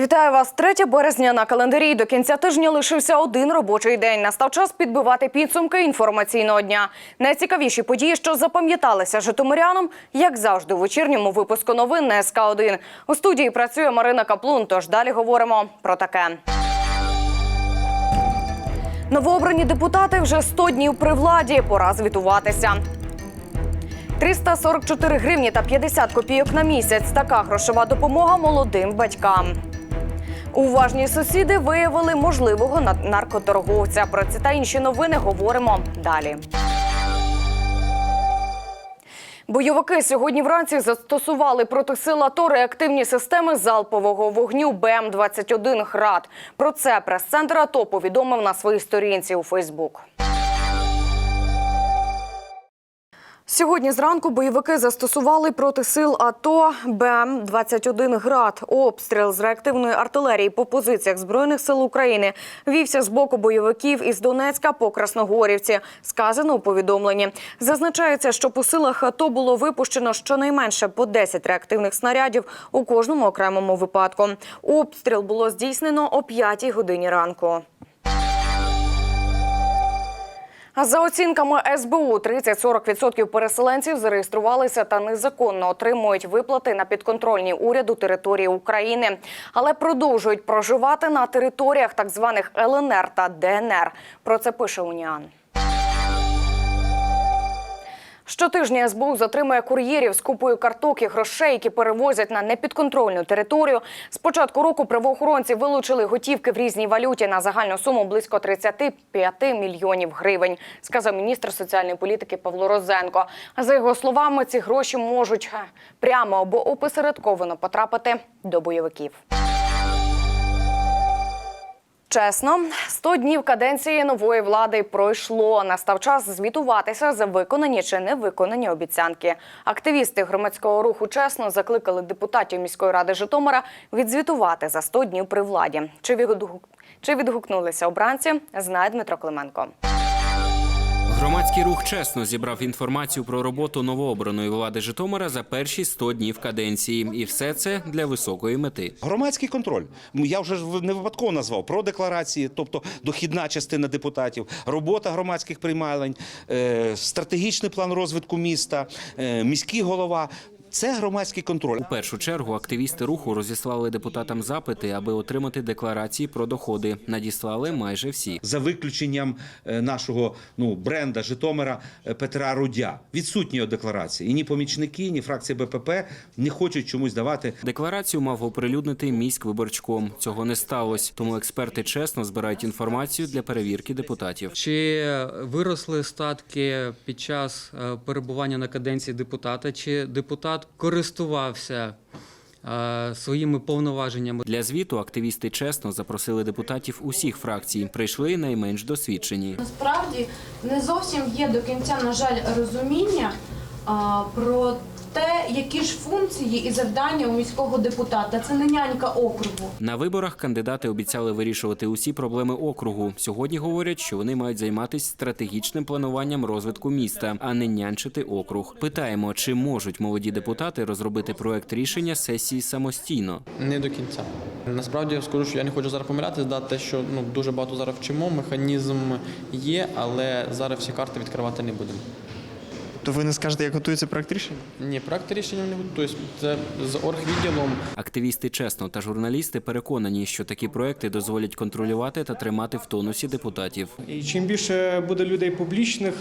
Вітаю вас 3 березня на календарі. До кінця тижня лишився один робочий день. Настав час підбивати підсумки інформаційного дня. Найцікавіші події, що запам'яталися житомирянам, як завжди, у вечірньому випуску новин на СК 1 У студії працює Марина Каплун. Тож далі говоримо про таке. Новообрані депутати вже 100 днів при владі. Пора звітуватися. 344 гривні та 50 копійок на місяць. Така грошова допомога молодим батькам. Уважні сусіди виявили можливого на- наркоторговця. Про це та інші новини говоримо далі. Бойовики сьогодні вранці застосували проти сил АТО реактивні системи залпового вогню БМ-21 «Град». Про це прес-центр АТО повідомив на своїй сторінці у Фейсбук. Сьогодні зранку бойовики застосували проти сил АТО БМ-21 «Град». Обстріл з реактивної артилерії по позиціях Збройних сил України вівся з боку бойовиків із Донецька по Красногорівці, сказано у повідомленні. Зазначається, що по силах АТО було випущено щонайменше по 10 реактивних снарядів у кожному окремому випадку. Обстріл було здійснено о 5 годині ранку. За оцінками СБУ, 30-40% переселенців зареєструвалися та незаконно отримують виплати на підконтрольній уряду території України, але продовжують проживати на територіях так званих ЛНР та ДНР. Про це пише Уніан. Щотижня СБУ затримує кур'єрів з купою карток і грошей, які перевозять на непідконтрольну територію. З початку року правоохоронці вилучили готівки в різній валюті на загальну суму близько 35 мільйонів гривень, сказав міністр соціальної політики Павло Розенко. За його словами, ці гроші можуть е, прямо або опосередковано потрапити до бойовиків. Чесно, 100 днів каденції нової влади пройшло. Настав час звітуватися за виконані чи не виконані обіцянки. Активісти громадського руху чесно закликали депутатів міської ради Житомира відзвітувати за 100 днів при владі. Чи відгукнулися обранці? Знає Дмитро Клименко. Громадський рух чесно зібрав інформацію про роботу новообраної влади Житомира за перші 100 днів каденції, і все це для високої мети. Громадський контроль. Ну, Я вже не випадково назвав про декларації, тобто дохідна частина депутатів, робота громадських приймалень, е, стратегічний план розвитку міста, е, міський голова. Це громадський контроль. У першу чергу активісти руху розіслали депутатам запити, аби отримати декларації про доходи. Надіслали майже всі. За виключенням е, нашого ну бренда Житомира е, Петра Рудя відсутні декларації. І ні помічники, ні фракція БПП не хочуть чомусь давати Декларацію мав оприлюднити міськвиборчком. Цього не сталося, тому експерти чесно збирають інформацію для перевірки депутатів. Чи виросли статки під час е, перебування на каденції депутата? Чи депутат користувався е, своїми повноваженнями? Для звіту активісти чесно запросили депутатів усіх фракцій. Прийшли найменш досвідчені. Насправді не зовсім є до кінця, на жаль, розуміння про те, які ж функції і завдання у міського депутата. Це не нянька округу. На виборах кандидати обіцяли вирішувати усі проблеми округу. Сьогодні говорять, що вони мають займатися стратегічним плануванням розвитку міста, а не нянчити округ. Питаємо, чи можуть молоді депутати розробити проект рішення сесії самостійно. Не до кінця. Насправді я скажу, що я не хочу зараз помилятися, да, те, що ну дуже багато зараз вчимо, механізм є, але зараз всі карти відкривати не будемо. То ви не скажете, як готується проект рішення? Ні, проект рішення не будуть. Тобто це з оргвідділом Активісти чесно та журналісти переконані, що такі проекти дозволять контролювати та тримати в тонусі депутатів. І чим більше буде людей публічних,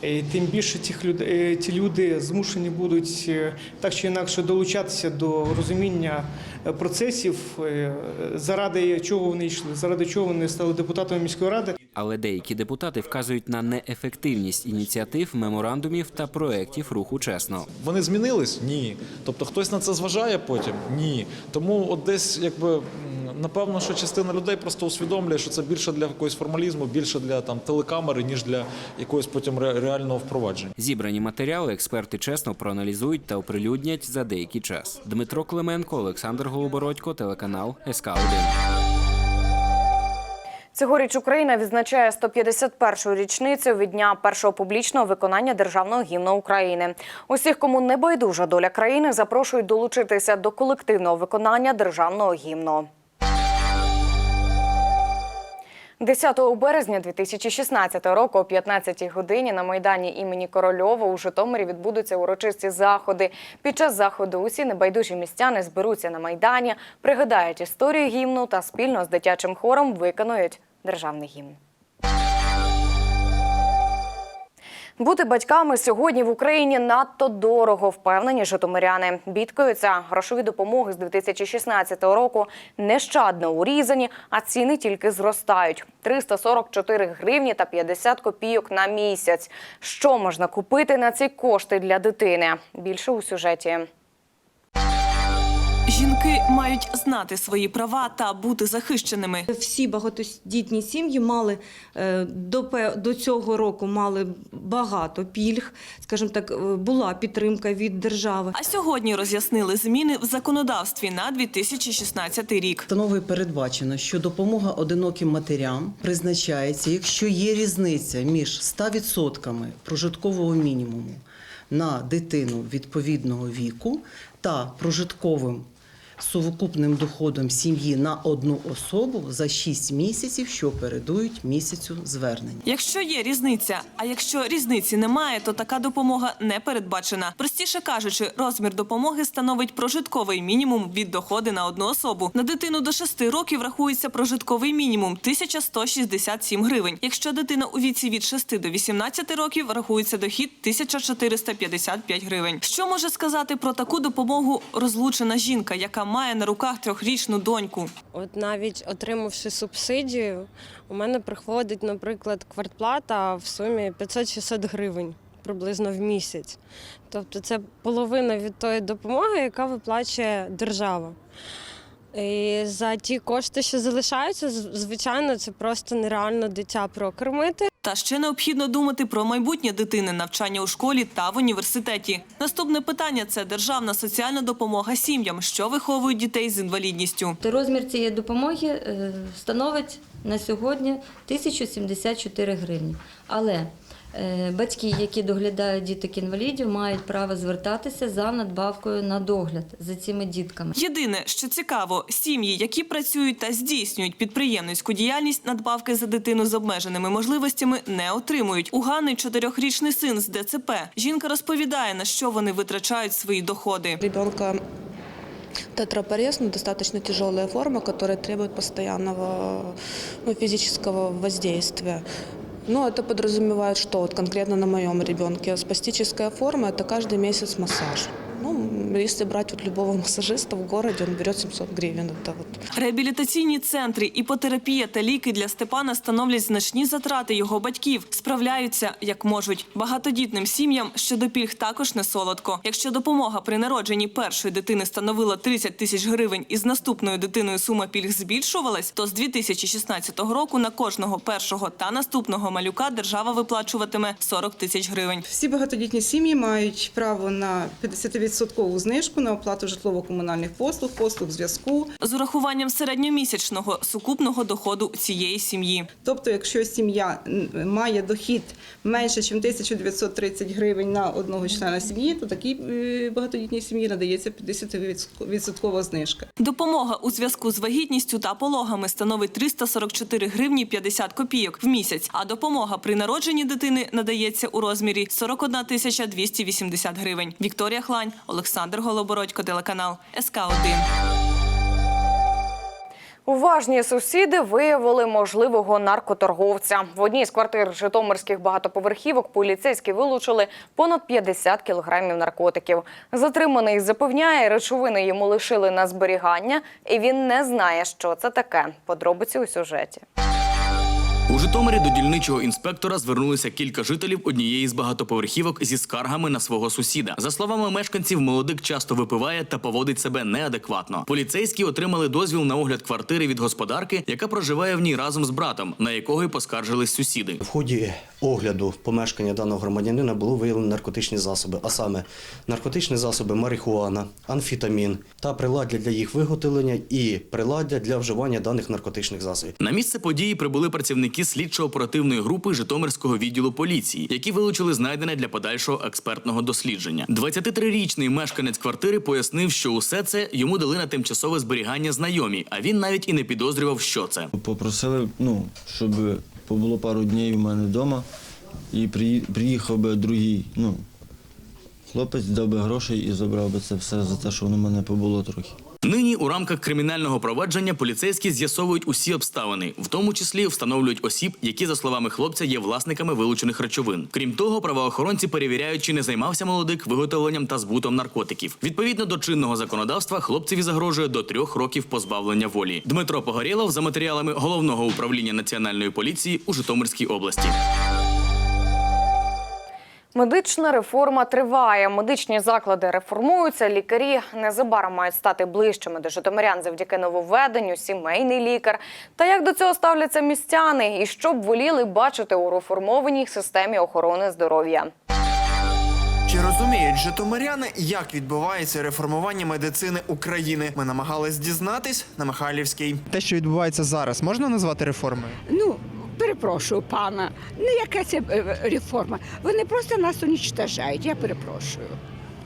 тим більше цих людей, ці люди змушені будуть е, так чи інакше долучатися до розуміння е, процесів, е, заради чого вони йшли, заради чого вони стали депутатами міської ради. Але деякі депутати вказують на неефективність ініціатив, меморандумів та проєктів руху чесно. Вони змінились? Ні. Тобто хтось на це зважає потім? Ні. Тому от десь якби напевно, що частина людей просто усвідомлює, що це більше для якогось формалізму, більше для там телекамери, ніж для якогось потім реального впровадження. Зібрані матеріали експерти чесно проаналізують та оприлюднять за деякий час. Дмитро Клименко, Олександр Голобородько, телеканал СК 1 Цьогоріч Україна відзначає 151-ю річницю від дня першого публічного виконання державного гімну України. Усіх, кому не байдужа доля країни, запрошують долучитися до колективного виконання державного гімну. 10 березня 2016 року о 15 годині на майдані імені Корольова у Житомирі відбудуться урочисті заходи. Під час заходу усі небайдужі містяни зберуться на майдані, пригадають історію гімну та спільно з дитячим хором виконують державний гімн. Бути батьками сьогодні в Україні надто дорого, впевнені житомиряни. Бідкаються грошові допомоги з 2016 року нещадно урізані, а ціни тільки зростають. 344 гривні та 50 копійок на місяць. Що можна купити на ці кошти для дитини? Більше у сюжеті. Жінки мають знати свої права та бути захищеними. Всі багатодітні сім'ї мали е, до, до цього року мали багато пільг, скажімо так, е, була підтримка від держави. А сьогодні роз'яснили зміни в законодавстві на 2016 рік. Постановою передбачено, що допомога одиноким матерям призначається, якщо є різниця між 100% прожиткового мінімуму на дитину відповідного віку та прожитковим сукупним доходом сім'ї на одну особу за 6 місяців, що передують місяцю звернення. Якщо є різниця, а якщо різниці немає, то така допомога не передбачена. Простіше кажучи, розмір допомоги становить прожитковий мінімум від доходи на одну особу. На дитину до 6 років рахується прожитковий мінімум 1167 гривень. Якщо дитина у віці від 6 до 18 років, рахується дохід 1455 гривень. Що може сказати про таку допомогу розлучена жінка, яка має на руках трьохрічну доньку? От навіть отримавши субсидію, у мене приходить, наприклад, квартплата в сумі 500-600 гривень приблизно в місяць. Тобто це половина від тої допомоги, яка виплачує держава. І за ті кошти, що залишаються, звичайно, це просто нереально дитя прокормити. Та ще необхідно думати про майбутнє дитини, навчання у школі та в університеті. Наступне питання це державна соціальна допомога сім'ям, що виховують дітей з інвалідністю. Розмір цієї допомоги е, становить на сьогодні 1074 гривні. Але батьки, які доглядають діток інвалідів, мають право звертатися за надбавкою на догляд за цими дітками. Єдине, що цікаво, сім'ї, які працюють та здійснюють підприємницьку діяльність, надбавки за дитину з обмеженими можливостями не отримують. У Ганни чотирьохрічний син з ДЦП. Жінка розповідає, на що вони витрачають свої доходи. Ребенка тетрапорез, ну, достаточно тяжелая форма, которая требует постоянного ну, физического воздействия. Ну, это подразумевает, что вот конкретно на моем ребенке спастическая форма – это каждый месяц массаж. Ну, если брать вот любого массажиста в городе, он берет 700 гривен. Это вот Реабілітаційні центри, іпотерапія та ліки для Степана становлять значні затрати його батьків. Справляються як можуть. Багатодітним сім'ям щодо пільг також не солодко. Якщо допомога при народженні першої дитини становила 30 тисяч гривень і з наступною дитиною сума пільг збільшувалась, то з 2016 року на кожного першого та наступного малюка держава виплачуватиме 40 тисяч гривень. Всі багатодітні сім'ї мають право на 50% знижку на оплату житлово-комунальних послуг, послуг зв'язку. З урахуванням середньомісячного сукупного доходу цієї сім'ї. Тобто, якщо сім'я має дохід менше, ніж 1930 гривень на одного члена сім'ї, то такій е, багатодітній сім'ї надається 50% знижка. Допомога у зв'язку з вагітністю та пологами становить 344 гривні 50 копійок в місяць, а допомога при народженні дитини надається у розмірі 41 тисяча 280 гривень. Вікторія Хлань, Олександр Голобородько, телеканал СК 1 Уважні сусіди виявили можливого наркоторговця. В одній з квартир житомирських багатоповерхівок поліцейські вилучили понад 50 кілограмів наркотиків. Затриманий запевняє, речовини йому лишили на зберігання, і він не знає, що це таке. Подробиці у сюжеті. У Житомирі до дільничого інспектора звернулися кілька жителів однієї з багатоповерхівок зі скаргами на свого сусіда. За словами мешканців, молодик часто випиває та поводить себе неадекватно. Поліцейські отримали дозвіл на огляд квартири від господарки, яка проживає в ній разом з братом, на якого й поскаржились сусіди. В ході огляду помешкання даного громадянина було виявлено наркотичні засоби, а саме наркотичні засоби марихуана, амфітамін та приладдя для їх виготовлення і приладдя для вживання даних наркотичних засобів. На місце події прибули працівники працівники слідчо-оперативної групи Житомирського відділу поліції, які вилучили знайдене для подальшого експертного дослідження. 23-річний мешканець квартири пояснив, що усе це йому дали на тимчасове зберігання знайомі, а він навіть і не підозрював, що це. Попросили, ну, щоб побуло пару днів у мене вдома і приї- приїхав би другий, ну, хлопець, дав би грошей і забрав би це все за те, що воно в мене побуло трохи. Нині у рамках кримінального провадження поліцейські з'ясовують усі обставини, в тому числі встановлюють осіб, які, за словами хлопця, є власниками вилучених речовин. Крім того, правоохоронці перевіряють, чи не займався молодик виготовленням та збутом наркотиків. Відповідно до чинного законодавства, хлопцеві загрожує до трьох років позбавлення волі. Дмитро Погорєлов за матеріалами головного управління національної поліції у Житомирській області. Медична реформа триває. Медичні заклади реформуються. Лікарі незабаром мають стати ближчими до житомирян завдяки нововведенню, сімейний лікар. Та як до цього ставляться містяни, і що б воліли бачити у реформованій системі охорони здоров'я? Чи розуміють житомиряни, як відбувається реформування медицини України? Ми намагались дізнатись на Михайлівській. Те, що відбувається зараз, можна назвати реформою? Ну, перепрошую, пана. Ну, яка це е, реформа? Вони просто нас унічтажають, я перепрошую.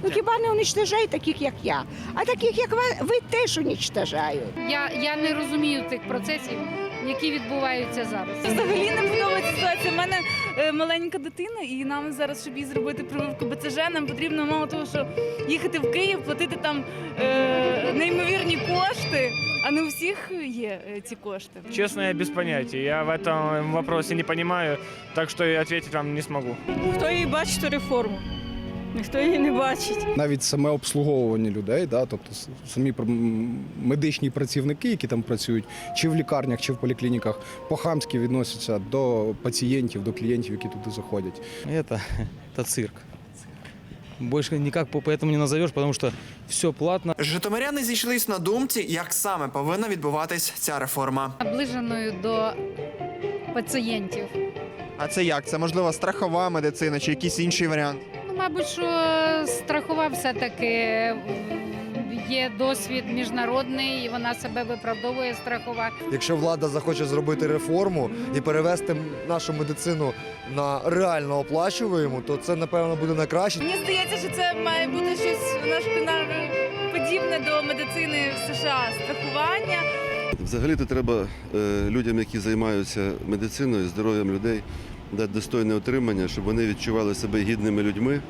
Ну хіба не унічтажають таких, як я, а таких, як ви, ви теж унічтажають. Я, я не розумію тих процесів, які відбуваються зараз. Взагалі не подобається ситуація. У мене е, маленька дитина, і нам зараз, щоб їй зробити прививку БЦЖ, нам потрібно мало того, що їхати в Київ, платити там е, неймовірні кошти. А не у всіх є е, ці кошти. Честно, я без понятия. Я в этом вопросе не понимаю, так что и ответить вам не смогу. Хто її бачить реформу? Ніхто її не бачить. Навіть саме обслуговування людей, да, тобто с- самі пр- м, медичні працівники, які там працюють, чи в лікарнях, чи в поліклініках, по-хамськи відносяться до пацієнтів, до клієнтів, які туди заходять. Это, это цирк. Больше никак по- поэтому не назовешь, потому что все платно. Житомиряни зійшлись на думці, як саме повинна відбуватись ця реформа. Наближеною до пацієнтів. А це як? Це можливо страхова медицина чи якийсь інший варіант? Мабуть, що страхова все-таки є досвід міжнародний, і вона себе виправдовує страхова. Якщо влада захоче зробити реформу і перевести нашу медицину на реально оплачуваємо, то це, напевно, буде на краще. Мені здається, що це має бути щось наш подібне до медицини в США. Страхування. Взагалі-то треба е, людям, які займаються медициною, здоров'ям людей, дати достойне отримання, щоб вони відчували себе гідними людьми,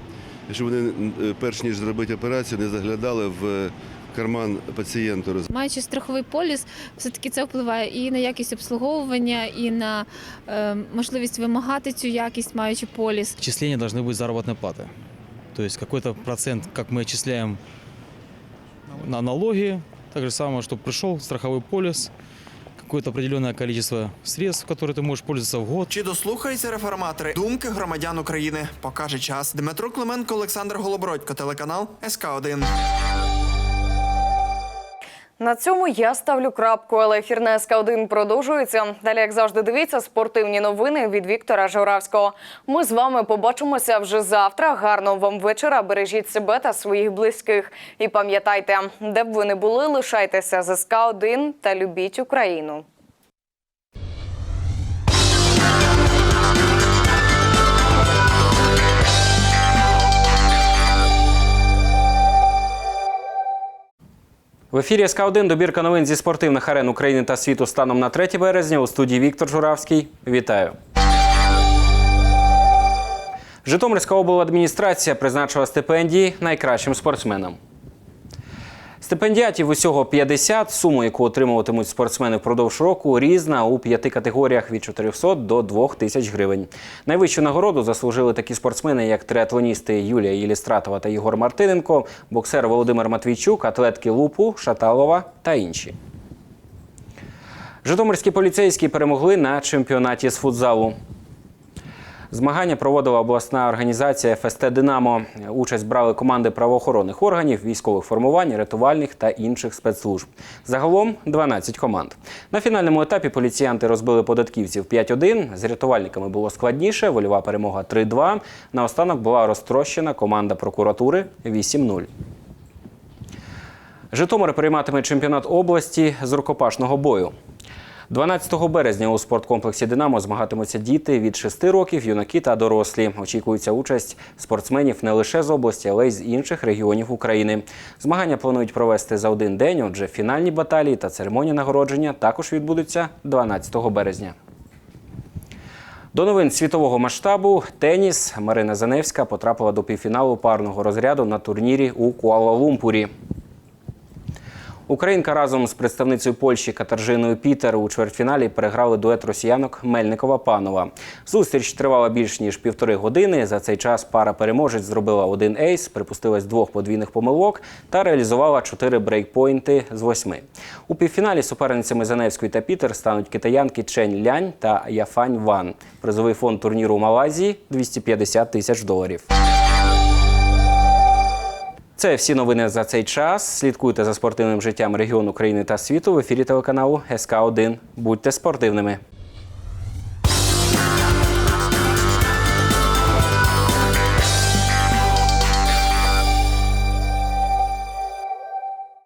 і щоб вони, е, перш ніж зробити операцію, не заглядали в е, карман пацієнту. Маючи страховий поліс, все-таки це впливає і на якість обслуговування, і на е, можливість вимагати цю якість, маючи поліс. Отчисления должны быть заработной платы. То есть какой-то процент, как мы отчисляем на налоги, так же самое, чтобы пришел страховой полис, какое-то определенное количество средств, которые ты можешь пользоваться в год. Чи дослухаються реформатори думки громадян України? Покаже час. Дмитро Клименко, Олександр Голобородько, телеканал СК 1 На цьому я ставлю крапку, але ефір на СК 1 продовжується. Далі, як завжди, дивіться спортивні новини від Віктора Журавського. Ми з вами побачимося вже завтра. Гарного вам вечора. Бережіть себе та своїх близьких. І пам'ятайте, де б ви не були, лишайтеся з СК 1 та любіть Україну. В ефірі СК 1 добірка новин зі спортивних арен України та світу станом на 3 березня. У студії Віктор Журавський. Вітаю. Житомирська обладміністрація призначила стипендії найкращим спортсменам. Стипендіатів усього 50. Суму, яку отримуватимуть спортсмени впродовж року, різна у п'яти категоріях від 400 до 2000 гривень. Найвищу нагороду заслужили такі спортсмени, як триатлоністи Юлія Єлістратова та Єгор Мартиненко, боксер Володимир Матвійчук, атлетки Лупу, Шаталова та інші. Житомирські поліцейські перемогли на чемпіонаті з футзалу. Змагання проводила обласна організація ФСТ Динамо. Участь брали команди правоохоронних органів, військових формувань, рятувальних та інших спецслужб. Загалом 12 команд. На фінальному етапі поліціянти розбили податківців 5-1. З рятувальниками було складніше. Вольова перемога 3-2. Наостанок була розтрощена команда прокуратури 8-0. Житомир прийматиме чемпіонат області з рукопашного бою. 12 березня у спорткомплексі Динамо змагатимуться діти від 6 років, юнаки та дорослі. Очікується участь спортсменів не лише з області, але й з інших регіонів України. Змагання планують провести за один день. Отже, фінальні баталії та церемонія нагородження також відбудуться 12 березня. До новин світового масштабу теніс Марина Заневська потрапила до півфіналу парного розряду на турнірі у Куала-Лумпурі. Українка разом з представницею Польщі Катаржиною Пітер у чвертьфіналі переграли дует росіянок Мельникова-Панова. Зустріч тривала більш ніж півтори години. За цей час пара переможець зробила один ейс, припустилась двох подвійних помилок та реалізувала чотири брейкпойнти з восьми. У півфіналі суперницями Заневської та Пітер стануть китаянки Чень Лянь та Яфань Ван. Призовий фонд турніру у Малайзії 250 тисяч доларів. Це всі новини за цей час. Слідкуйте за спортивним життям регіону України та світу в ефірі телеканалу СК 1 Будьте спортивними.